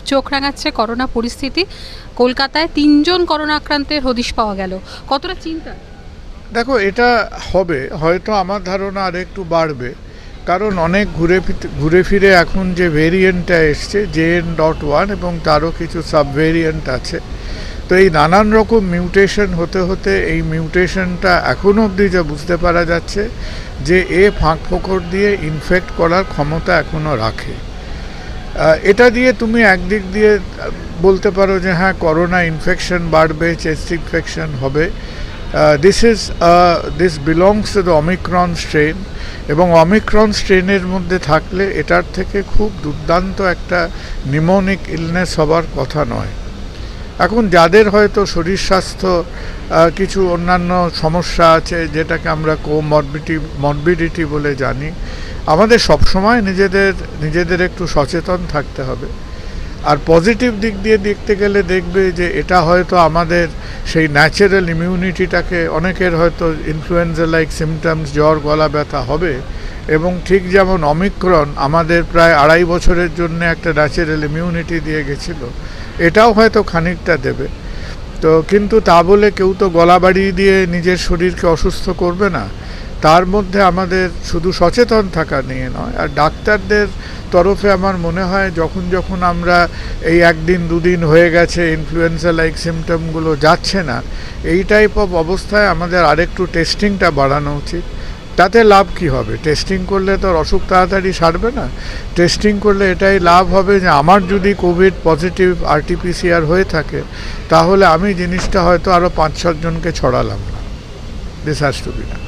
চোখ রাঙাচ্ছে, করোনা পরিস্থিতি। কলকাতায় তিনজন করোনা আক্রান্তের হদিশ পাওয়া গেল। কতটা চিন্তা? দেখো, এটা হবে, হয়তো আমার ধারণা আর একটু বাড়বে। কারণ অনেক ঘুরে ঘুরে ফিরে এখন যে ভেরিয়েন্টটা এসছে জে এন ডট ওয়ান এবং তারও কিছু সাব ভেরিয়েন্ট আছে। তো এই নানান রকম মিউটেশন হতে হতে এই মিউটেশনটা এখনও অবধি যা বুঝতে পারা যাচ্ছে যে এ ফাঁক ফোকর দিয়ে ইনফেক্ট করার ক্ষমতা এখনও রাখে। এটা দিয়ে তুমি একদিক দিয়ে বলতে পারো যে হ্যাঁ করোনা ইনফেকশন বাড়বে চেস্ট ইনফেকশন হবে। This is this belongs to the omicron strain এবং অমিক্রন স্ট্রেনের মধ্যে থাকলে এটার থেকে খুব দুর্দান্ত একটা নিমোনিক ইলনেস হবার কথা নয়। এখন যাদের হয়তো শরীর স্বাস্থ্য কিছু অন্যান্য সমস্যা আছে যেটাকে আমরা কোমরবিটি মরবিডিটি বলে জানি আমাদের সবসময় নিজেদের নিজেদের একটু সচেতন থাকতে হবে। আর পজিটিভ দিক দিয়ে দেখতে গেলে দেখবে যে এটা হয়তো আমাদের সেই ন্যাচারাল ইমিউনিটিটাকে অনেকের হয়তো ইনফ্লুয়েঞ্জা লাইক সিমটমস জ্বর, গলা ব্যথা হবে এবং ঠিক যেমন অমিক্রন আমাদের প্রায় আড়াই বছরের জন্য একটা ন্যাচারাল ইমিউনিটি দিয়ে গেছিল, এটাও হয়তো খানিকটা দেবে। তো কিন্তু তা বলে কেউ তো গলা বাড়িয়ে দিয়ে নিজের শরীরকে অসুস্থ করবে না। তার মধ্যে আমাদের শুধু সচেতন থাকা নিয়ে নয়, আর ডাক্তারদের তরফে আমার মনে হয় যখন যখন আমরা এই একদিন দুদিন হয়ে গেছে ইনফ্লুয়েঞ্জা লাইক সিমটমগুলো যাচ্ছে না, এই টাইপ অফ অবস্থায় আমাদের আরেকটু টেস্টিংটা বাড়ানো উচিত। তাতে লাভ কি হবে? টেস্টিং করলে তো অসুখ তাড়াতাড়ি সারবে না। টেস্টিং করলে এটাই লাভ হবে যে আমার যদি কোভিড পজিটিভ আরটিপিসিআর হয়ে থাকে, তাহলে আমি জিনিসটা হয়তো আরও পাঁচ ছজনকে ছড়ালাম না। দিস হ্যাজ টু বি না